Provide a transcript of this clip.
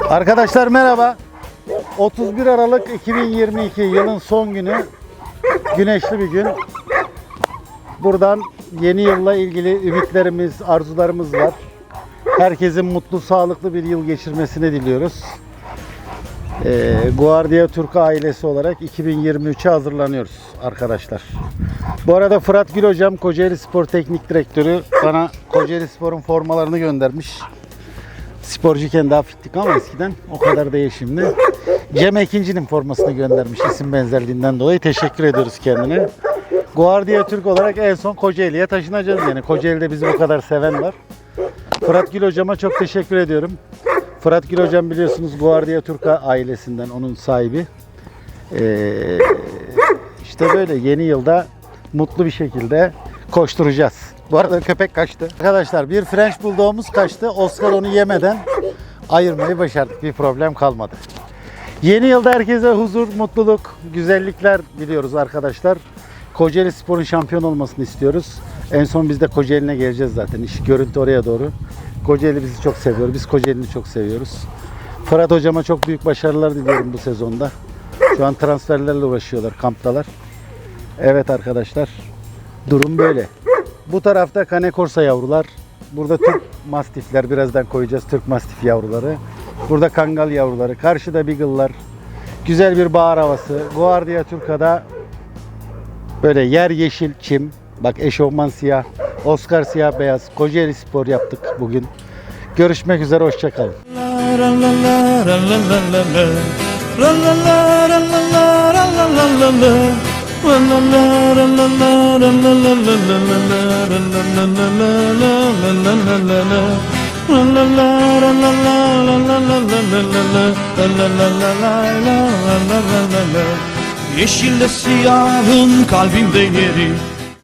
Arkadaşlar merhaba. 31 Aralık 2022 yılın son günü. Güneşli bir gün. Buradan yeni yılla ilgili ümitlerimiz, arzularımız var. Herkesin mutlu, sağlıklı bir yıl geçirmesini diliyoruz. Ee, Guardia Türk ailesi olarak 2023'e hazırlanıyoruz arkadaşlar. Bu arada Fırat Gül hocam Kocaeli Spor Teknik Direktörü bana Kocaeli Spor'un formalarını göndermiş. Sporcuyken daha fittik ama eskiden o kadar değil şimdi. Cem Ekinci'nin formasını göndermiş isim benzerliğinden dolayı. Teşekkür ediyoruz kendine. Guardia Türk olarak en son Kocaeli'ye taşınacağız yani. Kocaeli'de bizi bu kadar seven var. Fırat Gül hocama çok teşekkür ediyorum. Fırat Gül hocam biliyorsunuz Guardia Türk ailesinden onun sahibi. Ee, işte böyle yeni yılda mutlu bir şekilde koşturacağız. Bu arada köpek kaçtı. Arkadaşlar bir French Bulldog'umuz kaçtı. Oscar onu yemeden ayırmayı başardık. Bir problem kalmadı. Yeni yılda herkese huzur, mutluluk, güzellikler diliyoruz arkadaşlar. Kocaeli Spor'un şampiyon olmasını istiyoruz. En son biz de Kocaeli'ne geleceğiz zaten. İş görüntü oraya doğru. Kocaeli bizi çok seviyor. Biz Kocaeli'ni çok seviyoruz. Fırat hocama çok büyük başarılar diliyorum bu sezonda. Şu an transferlerle uğraşıyorlar, kamptalar. Evet arkadaşlar. Durum böyle. Bu tarafta Kane Korsa yavrular. Burada Türk Mastifler birazdan koyacağız. Türk Mastif yavruları. Burada Kangal yavruları. Karşıda Beagle'lar. Güzel bir bahar havası. Guardia Turka'da böyle yer yeşil çim. Bak eşofman siyah. Oscar siyah beyaz. Kocaeli Spor yaptık bugün. Görüşmek üzere. Hoşçakalın. Yeşille siyahın kalbimde yeri